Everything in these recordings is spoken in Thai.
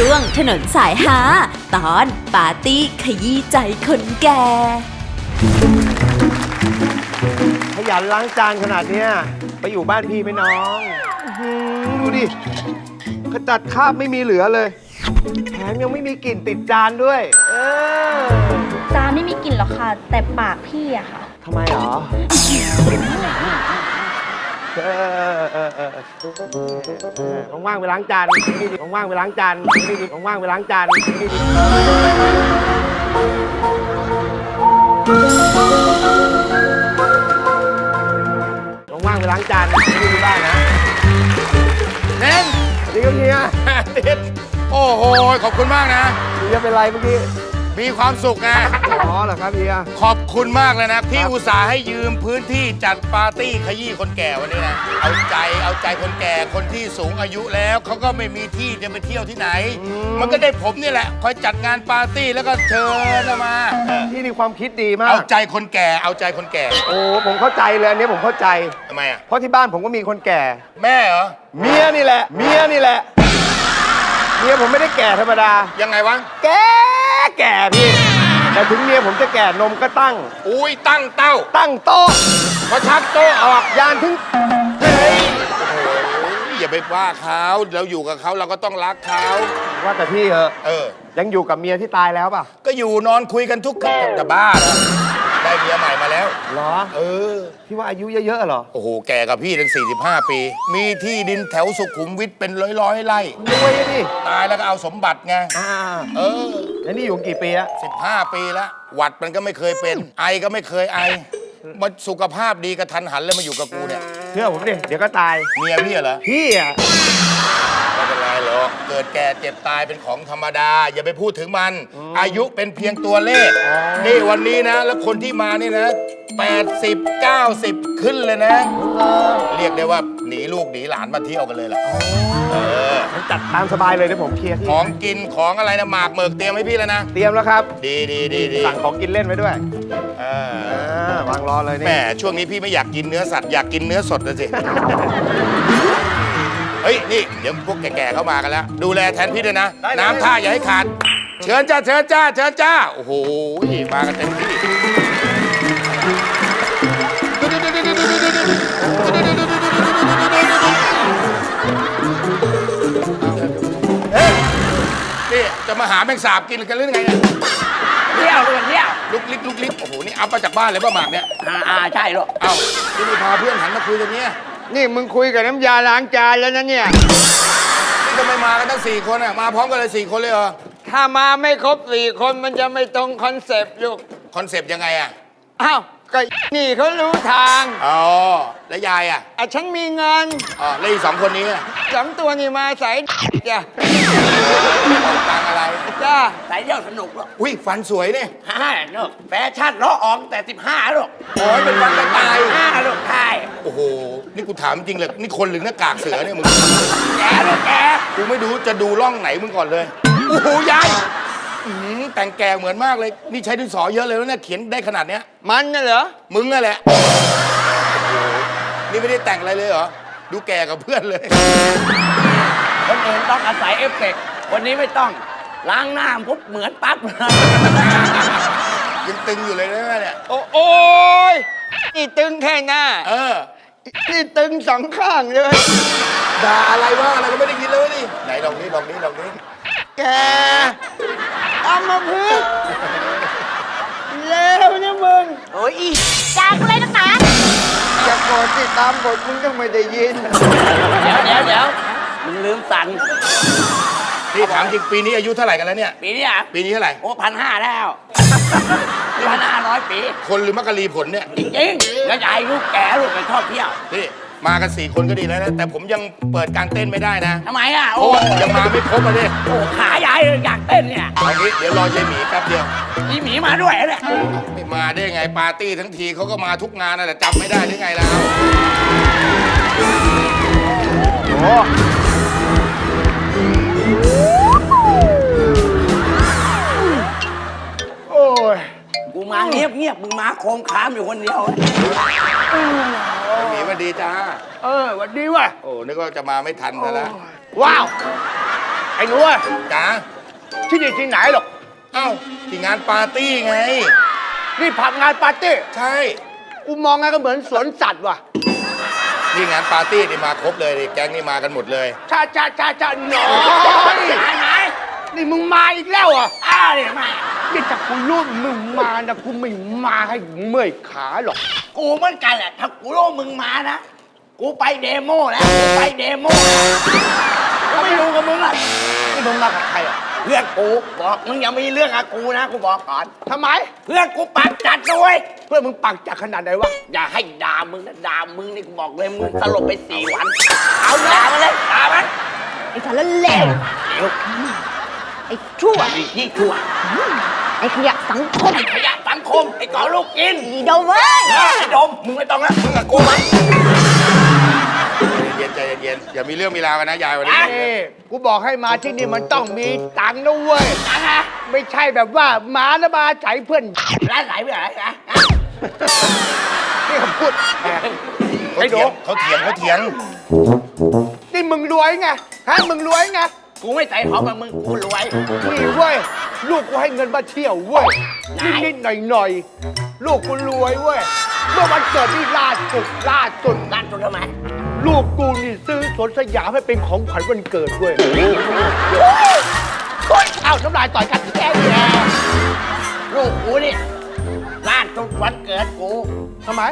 ช่วงถนนสายหาตอนปาร์ตี้ขยี้ใจคนแก่ ขยันล้างจานขนาดเนี้ยไปอยู่บ้านพี่ไหมน้องอื้อหือดูดิขจัดคราบไม่มีเหลือเลย แถมยังไม่มีกลิ่นติดจานด้วย เออจานไม่มีกลิ่นหรอกค่ะ แต่ปากพี่อะค่ะทำไมหรอ เออเออเออเออว่างๆไปล้างจานนี่ดิว่างๆไปล้างจานนี่ดิว่างๆไปล้างจานนี่ดิว่างๆไปล้างจานนี่ดิบ้านนะเน้นนี่ก็เฮียติดโอ้โห ขอบคุณมากนะ เฮียเป็นไรเมื่อกี้ มีความสุขไงอ๋อเหรอครับเฮียขอบคุณมากเลยนะที่อุตส่าห์ให้ยืมพื้นที่จัดปาร์ตี้ขยี้คนแก่วันนี้นะเอาใจเอาใจคนแก่คนที่สูงอายุแล้วเขาก็ไม่มีที่จะไปเที่ยวที่ไหน มันก็ได้ผมนี่แหละคอยจัดงานปาร์ตี้แล้วก็เชิญมาเออพี่มีความคิดดีมาก เอาใจคนแก่เอาใจคนแก่โอ้ผมเข้าใจเลยอันนี้ผมเข้าใจ ทำไมอะเพราะที่บ้านผมก็มีคนแก่ แม่เหรอเมียนี่แหละ เมียนี่แหละ เมียผมไม่ได้แก่ธรรมดา ยังไงวะ แก่แก่พี่ แต่ถึงเมียผมจะแก่นมก็ตั้ง อุ้ยตั้งเต้าตั้งโต๊ะพอชักโต๊ะออกยานถึงเฮ้ยโอ้โหอย่าไปว่าเขาเราอยู่กับเขาเราก็ต้องรักเขาว่าแต่พี่เหอะเออ ยังอยู่กับเมียที่ตายแล้วป่ะ ก็อยู่นอนคุยกันทุกคืนจะบ้าเหรอ ได้เมียใหม่มาแล้ว เหรอ เออ พี่ว่าอายุเยอะๆเหรอ โอ้โห แก่กับพี่ตั้ง45 ปี มีที่ดินแถวสุขุมวิทเป็นร้อยร้อยๆไร่ รวยอะดิตายแล้วก็เอาสมบัติไง อ่าเออ แล้วนี่อยู่กี่ปีอะ15 ปีแล้ว หวัดมันก็ไม่เคยเป็น ไอก็ไม่เคยไอมันสุขภาพดีกระทันหันเลยมาอยู่กับกูเนี่ย เชื่อผมดิ เดี๋ยวก็ตาย เมียพี่เหรอ พี่อะ ไม่เป็นไรหรอกเกิดแก่เจ็บตายเป็นของธรรมดา อย่าไปพูดถึงมัน อายุเป็นเพียงตัวเลข นี่วันนี้นะ แล้วคนที่มานี่นะ80 90 ขึ้นเลยนะ เรียกได้ว่าหนีลูกหนีหลานมาเที่ยวกันเลยล่ะเออมันจัดตามสบายเลยเดี๋ยวผมเคลียร์ที่ของกินของอะไรนะหมากเหมือกเตรียมให้พี่แล้วนะ เตรียมแล้วครับ ดีดีดีดีสั่งของกินเล่นไว้ด้วยเอออ่าวางรอเลยนี่ แหมช่วงนี้พี่ไม่อยากกินเนื้อสัตว์อยากกินเนื้อสดเลยสิ เฮ้ย นี่ เดี๋ยวพวกแก่ๆเข้ามากันแล้ว ดูแลแทนพี่ด้วยนะน้ำท่าอย่าให้ขาด เชิญจ้า เชิญจ้า เชิญจ้า โอ้โห มากันเต็มที่ เฮ้ย นี่ จะมาหาแมงสาบกินกันหรือไงเนี่ยเที่ยวด้วยเที่ยวลุกลิกลุกลิกโอ้โห นี่เอามาจากบ้านเลยป่ะหมากเนี่ย อ่าอ่าใช่ลูกเอ้าที่ไม่พาเพื่อนหันมาคุยกันเนี่ย นี่มึงคุยกับน้ำยาล้างจานแล้วนะเนี่ย นี่ทำไมมากันตั้งสี่คนอะ มาพร้อมกันเลยสี่คนเลยเหรอ ถ้ามาไม่ครบสี่คนมันจะไม่ตรงคอนเซปต์ลูก คอนเซปต์ยังไงอะ อ้าว ก็นี่เขารู้ทางอ๋อแล้วยายอะอะฉันมีเงินอ๋อแล้วอีกสองคนนี้อะสองตัวนี่มาใส่จ้ะออกตังค์อะไรจ้าสายเที่ยวสนุกลูกอุ้ยฟันสวยเนี่ยฮ่าลูกแฟชั่นล้อออกแต่สิบห้าลูกโอ้ยเป็นฟันกระต่ายห้าลูกใช่โอ้โห นี่กูถามจริงเลยนี่คนหรือหน้ากากเสือเนี่ยมึงแกลูกแกกูไม่ดูจะดูร่องไหนมึงก่อนเลยโอ้โหยาย อื้อหือแต่งแก่เหมือนมากเลย นี่ใช้ดินสอเยอะเลยแล้วเนี่ยเขียนได้ขนาดเนี้ย มันน่ะเหรอ มึงอะแหละโอ้โหนี่ไม่ได้แต่งอะไรเลยเหรอ ดูแก่กับเพื่อนเลย คนอื่นต้องอาศัยเอฟเฟกต์คนนี้ไม่ต้อง ล้างหน้าปุ๊บเหมือนปั๊บยังตึงอยู่เลยนะเนี่ย โอ้โอ้ยนี่ตึงแค่หน้า เออ นี่ตึงสองข้างเลย ด่าอะไรว่าอะไรก็ไม่ได้ยินเลยนี่ ไหนลองนี้ลองนี้ลองนี้แกเอามาพึ่งเลวนะมึงโอ้ยจากเลยนะตาจะโกรธที่ตามบทมึงก็ไม่ได้ยิน เดี๋ยวเดี๋ยวเดี๋ยวมึงลืมสั่นพี่ถามจริงปีนี้อายุเท่าไหร่กันแล้วเนี่ย ปีนี้อะปีนี้เท่าไหร่ โอ้พันห้าแล้วพันห้าร้อยปี คนหรือมักกะลีผลเนี่ย จริงๆแล้วยายลูกแกลูกไปชอบเที่ยวพี่ มากันสี่คนก็ดีแล้วนะ แต่ผมยังเปิดการเต้นไม่ได้นะ ทำไมอะ เพโอ้ราะว่ายังมาไม่ครบอะดิโอ้ขายายอยากเต้นเนี่ยเอางี้เดี๋ยวรอยายหมีแป๊บเดียว มีหมีมาด้วยเนี่ยไม่มาได้ไงปาร์ตี้ทั้งทีเขาก็มาทุกงานนะแต่จำไม่ได้หรือไงแล้วโอ้โอ้ยกูมาเงียบเงียบๆมึงมาโคมคามอยู่คนเดียว หมีมาดีจ้า เออหวันดีว่ะโอ้ นึกว่าจะมาไม่ทันซะแล้วว้าว ไอ้หนูอะจ๋าที่นี่ที่ไหนหรอก เอ้าที่งานปาร์ตี้ไง นี่ผับงานปาร์ตี้ ใช่ กูมองไงก็เหมือนสวนสัตว์ว่ะที่งานปาร์ตี้นี่มาครบเลยดิแก๊งนี่มากันหมดเลย ชาชาชาชาหนอยไหนไหนนี่มึงมาอีกแล้วเหรอะอ้าวเนี่ยมา นี่ถ้ากูรู้มึงมานะกูไม่มาให้เมื่อยขาหรอกกูเหมือนกันแหละ ถ้ากูรู้มึงมานะ กูไปเดโมแล้วกูไปเดโมแล้วกูไม่รู้กับมึงอะนี่มึงมากับใครอะเพื่อนกูบอกมึงอย่ามีเรื่องกับกูนะ กูบอกก่อน ทำไม เพื่อนกูปากจัดด้วย เพื่อนมึงปักจักขนาดไหนวะ อย่าให้ด่ามึงนะด่ามึงนี่กูบอกเลยมึงสลบไปสี่วัน เอาด่ามาเลยด่ามันไอ้สารเลวเดี๋ยวไอ้ชั่ว ไอ้ที่ชั่ว ไอ้ขยะสังคมไอ้ขยะสังคมไอ้ก่อลูกกินอีโดเว้ยเออไอ้ดมมึงไม่ต้องนะมึงกับกูมั้ยเย็นใจเย็นๆอย่ามีเรื่องมีราวกันนะยายวันนี้นี่กูบอกให้มาที่นี่มันต้องมีตังค์นะเว้ย นะฮะไม่ใช่แบบว่ามาแล้วมาใช้เพื่อนร้านไหนไปไหนนะนี่เขาพูดเขาเถียงเขาเถียงเขาเถียงนี่มึงรวยไงฮะมึงรวยไง กูไม่ใส่ของกับมึงกูรวย นี่เว้ย ลูกกูให้เงินมาเที่ยวเว้ยไหนนิดๆหน่อยๆ ลูกกูรวยเว้ย เมื่อวันเกิดนี่ล่าสุดล่าสุดร้านตัวทำไมลูกกูนี่ซื้อสวนสยามให้เป็นของขวัญวันเกิดเว้ยเอ้าน้ำลายต่อยกันแก่แย่ลูกกูนี่ร้านทุกวันเกิดกู ทำไม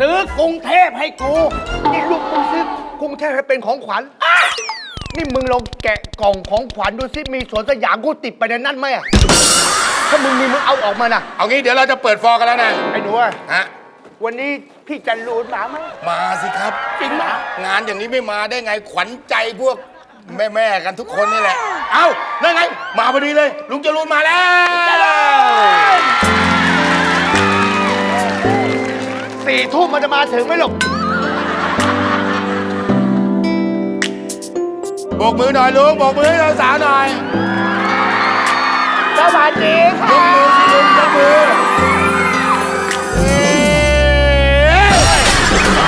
ซื้อกรุงเทพให้กู นี่ลูกมึงซื้อกรุงเทพให้เป็นของขวัญ นี่มึงลองแกะกล่องของขวัญดูสิมีสวนสยามกูติดไปในนั้นไหมอะถ้ามึงมีมึงเอาออกมานะเอางี้เดี๋ยวเราจะเปิดฟอร์กันแล้วนะไอ้หนูอะฮะวันนี้พี่จันรูนมาไหมมาสิครับ จริงนะงานอย่างนี้ไม่มาได้ไงขวัญใจพวกแม่ๆกันทุกคนนี่แหละ เอ้านั่นไง มาพอดีเลย ลุงจรูนมาแล้ว สี่ทุ่มมันจะมาถึงไหมลูก โบกมือหน่อยลุงโบกมือให้สาวๆหน่อยสวัสดียค่ะกมือสิลุงยกมือเอ๊ะ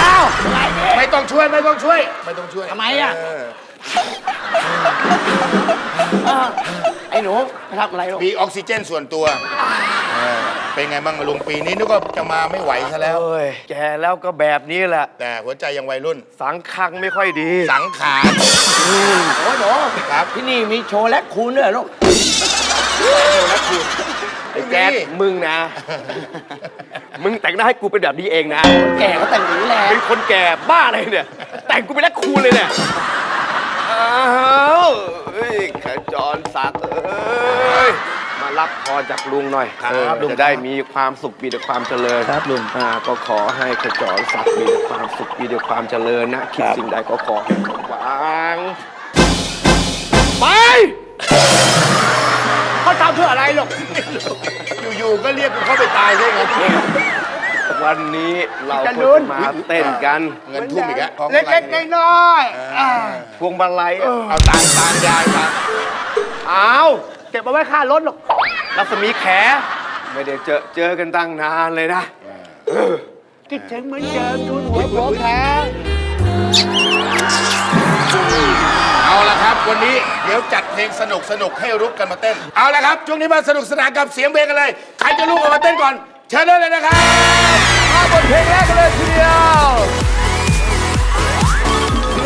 อ้าวอะไรเนี่ยไม่ต้องช่วยไม่ต้องช่วย ไม่ต้องช่วยทำไมอะเเออไอ้ หนูไปทำอะไรลูกมีออกซิเจนส่วนตัวเออเป็นไงบ้างลุงปีนี้นึกว่าจะมาไม่ไหวซะแล้ว เอ้ยแกแล้วก็แบบนี้แหละ แต่หัวใจยังวัยรุ่น สังคังไม่ค่อยดีสังขารโอ้ยหนูครับที่นี่มีโชว์และคูณด้วยเหรอลูกไอ้แจ๊ดมึงนะ มึงแต่งหน้าให้กูเป็นแบบนี้เองนะ แก่ก็แต่งอย่างนี้แหละเป็นคนแก่บ้าอะไรเนี่ย แต่งกูเป็นแลกคูณเลยเนี่ยอ้าวเฮ้ ยขจรศักดิ์เอ้ย มารับพรจากลุงหน่อยครับเออลุงจะได้มีความสุขมีแต่ความเจริญครับลุง อ่าก็ขอให้ขจรศักดิ์มีแต่ความสุขมีแต่ความเจริญนะคิดสิ่งใดก็ขอให้สมหวังไป เขาทำเพื่ออะไรหรอก อยู่ๆก็เรียกกูเข้าไปตายได้ไง วันนี้เราจะก็ลุ้นจะมาเต้นกันเงินทุ่มอีกแล้วของเล็กๆน้อยๆอ่าพวงมาลัยเอาตางค์ตางค์ยายมาเอาเก็บเอาไว้ค่ารถหรอกรัศมีแข ไม่ได้เจอเจอกันตั้งนานเลยนะคิดถึงเหมือนเดิมทุนหัวหัวแขเอาละครับวันนี้เดี๋ยวจัดเพลงสนุกสนุกๆให้รุกกันมาเต้น เอาละครับช่วงนี้มาสนุกสนานกับเสียงเพลงกันเลย ใครจะลุกออกมาเต้นก่อน เชิญได้เลยนะครับมาบทเพลงแรกกันเลยทีเดียว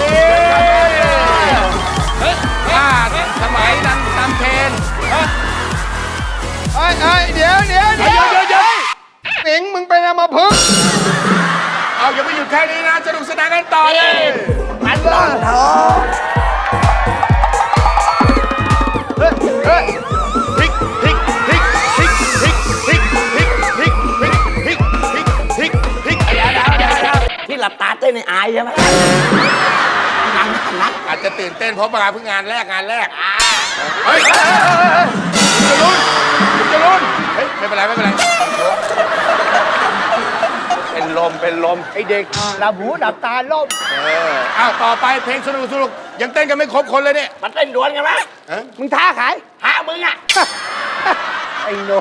นี่อ่าสมัยนั้นตามเทรนด์เอ้ยเอ้ยเดี๋ยวเดี๋ยวเดี๋ยวเดี๋ยวเดี๋ยวสิงมึงเป็นอะไรมาพึ่งเอาอย่าไปหยุดแค่นี้นะสนุกสนานกันต่อเลยมันร้อนท้องเฮ้ยเฮ้ย ในอายใช่ไหมนั่งนั่งอาจจะตื่นเต้นเพราะมาเพิ่งงานแรกงานแรกเฮ้ยคุณจะรุนคุณจะรุนเฮ้ยไม่เป็นไรไม่เป็นไรเป็นลมเป็นลมไอเด็กดับหูดับตาล่มเอออ้าวต่อไปเพลงสนุกสนุกยังเต้นกันไม่ครบคนเลยเนี่ยมันเต้นดวลกันไหมมึงท้าขายหามึงอะไอ้หนู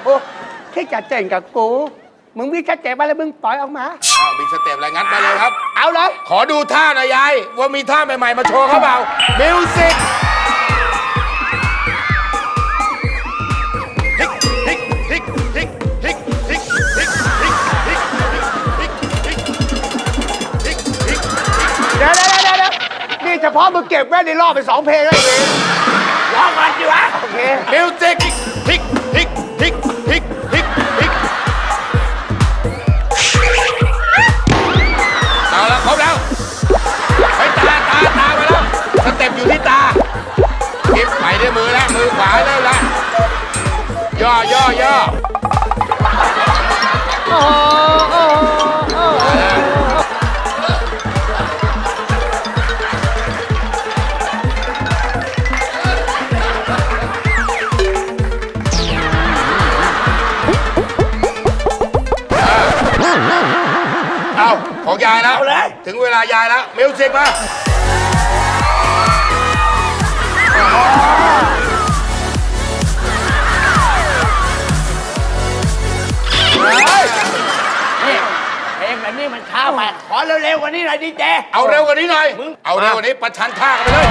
แค่จะเจ๋งกับกู มึงมีสเต็ปอะไรมึงปล่อยออกมา อ้าวมีสเต็ปอะไรงั้นไปเลยครับ เอาเลย ขอดูท่าหน่อยยาย ว่ามีท่าใหม่ ๆ มาโชว์เขาเปล่ามิวสิกเนี่เฉพาะมึงเก็บแว่นในรอบไปสองเพลงแล้วเองรอก่อนจิวะโอเค มิวสิก ย่อย่อย่อเอาของยายแล้ว เอาเลย ถึงเวลายายแล้ว มิวสิกมา นี่เพลงแบบนี้มันช้าไปขอเร็วๆกว่านี้หน่อยดิเจเอาเร็วกว่านี้หน่อย เอาเร็วกว่านี้ประชันท่ากันไปเลย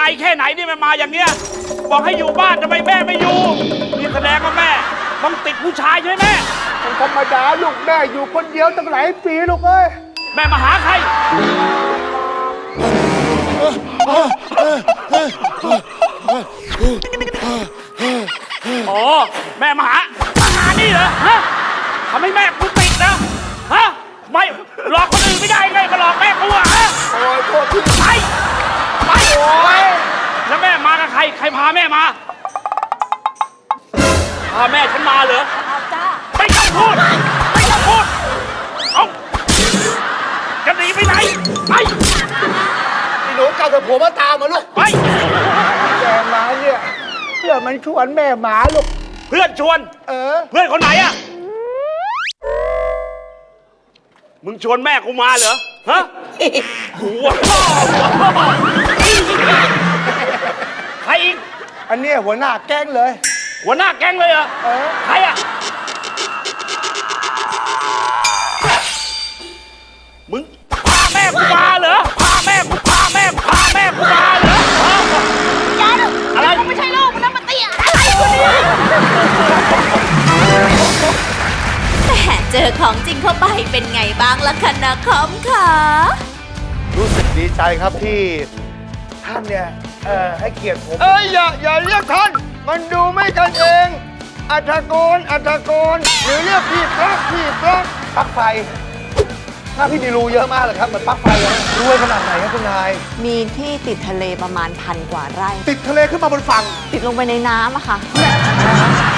อายแค่ไหนนี่มันมาอย่างเนี้ย บอกให้อยู่บ้านทำไมแม่ไม่อยู่ นี่แสดงว่าแม่ต้องติดผู้ชายใช่ไหมแม่ มันธรรมดาลูกแม่อยู่คนเดียวตั้งหลายปีลูกเอ้ยแม่มาหาใครอ๋อแม่มาหา มาหานี่เหรอ ฮะทำให้แม่กูติดนะ ฮะ ไม่ หลอกคนอื่นไม่ได้ไงมาหลอกแม่กูอะฮะ โอ้ยโทษที ไป ไปแล้วแม่มากับใคร ใครพาแม่มา พาแม่ฉันมาเหรอจ้าไม่ต้องพูด ไม่ต้องพูด เอาจะหนีไปไหน ไปพี่หนูกลับกับผัวมาตามมาลูก ไป แกมาเนี่ยเพื่อมันชวนแม่หมาลูก เพื่อนชวน เออ เพื่อนคนไหนอะมึงชวนแม่กูมาเหรอ ฮะ หัวพ่อหัวพ่อ ใครอีก อันเนี้ยหัวหน้าแก๊งเลย หัวหน้าแก๊งเลยเหรอเออ ใครอะมึงพาแม่กูมาเหรอพาแม่กูพาแม่พาแม่กูมาเหรอฮะยายอะไรมันไม่ใช่ลูกมันนั่นมันเตี้ยอะไรกูเนี่ยแต่เจอของจริงเข้าไปเป็นไงบ้างล่ะคะนาคอมคะ รู้สึกดีใจครับที่ ท่านเนี่ยเออให้เกียรติผมเอ้ยอย่าอย่าเรียกท่าน มันดูไม่กันเอง อัฐโกนอัฐโกนหรือเรียกพี่พระพี่พระปลั๊กไฟหน้าพี่มีรูเยอะมากเลยครับเหมือนปลั๊กไฟเลยรวยขนาดไหนครับคุณนาย มีที่ติดทะเลประมาณพันกว่าไร่ ติดทะเลขึ้นมาบนฝั่ง ติดลงไปในน้ำอะค่ะน